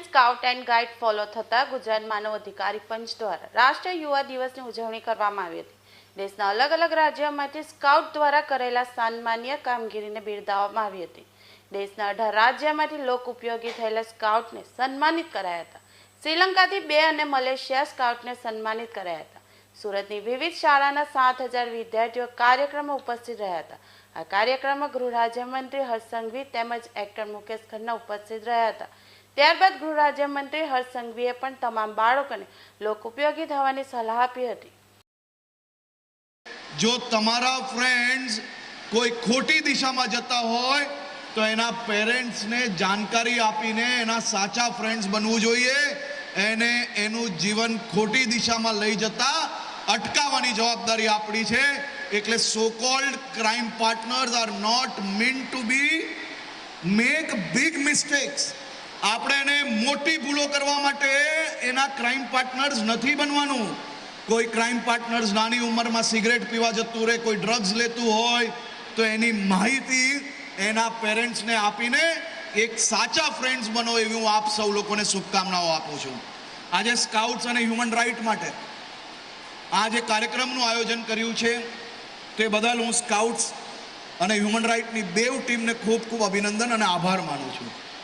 Scout and guide follow થતા ગુજરાત માનવ અધિકારી પંચ દ્વારા રાષ્ટ્રીય યુવા દિવસની ઉજવણી કરવામાં આવી હતી. દેશના અલગ અલગ રાજ્યોમાંથી સ્કાઉટ દ્વારા કરેલા સન્માનીય કામગીરીને બિરદાવવામાં આવી હતી. દેશના અઢાર રાજ્યમાંથી લોક ઉપયોગી થયેલા સ્કાઉટને સન્માનિત કરાયા હતા. શ્રીલંકાથી બે અને મલેશિયા સ્કાઉટને સન્માનિત કરાયા હતા. સુરતની વિવિધ શાળાના સાત હજાર વિદ્યાર્થીઓ કાર્યક્રમમાં ઉપસ્થિત રહ્યા હતા. આ કાર્યક્રમમાં ગૃહ રાજ્યમંત્રી હર્ષ સંઘવી તેમજ એક્ટર મુકેશ ખન્ના ઉપસ્થિત રહ્યા હતા. ત્યારબાદ ગૃહ રાજ્યમંત્રી હર્ષ સંઘવીએ પણ તમામ બાળકોને ઉપયોગી થવાની સલાહ આપી હતી. જો તમારા ફ્રેન્ડ્સ કોઈ ખોટી દિશામાં જતા હોય, તો એના પેરેન્ટ્સને જાણકારી આપીને એના સાચા ફ્રેન્ડ્સ બનવું જોઈએ. એને એનું જીવન ખોટી દિશામાં લઈ જતા અટકાવવાની જવાબદારી આપણી છે. એટલે so called crime partners are not meant to be make big mistakes આપણે એને મોટી ભૂલો કરવા માટે એના ક્રાઇમ પાર્ટનર્સ નથી બનવાનું. કોઈ ક્રાઇમ પાર્ટનર્સ નાની ઉંમરમાં સિગરેટ પીવા જતું રહે, કોઈ ડ્રગ્સ લેતું હોય, તો એની માહિતી એના પેરેન્ટ્સને આપીને એક સાચા ફ્રેન્ડ્સ બનો એવી હું આપ સૌ લોકોને શુભકામનાઓ આપું છું. આજે સ્કાઉટ્સ અને હ્યુમન રાઇટ માટે આ જે કાર્યક્રમનું આયોજન કર્યું છે, તે બદલ હું સ્કાઉટ્સ અને હ્યુમન રાઇટની બેવ ટીમને ખૂબ ખૂબ અભિનંદન અને આભાર માનું છું.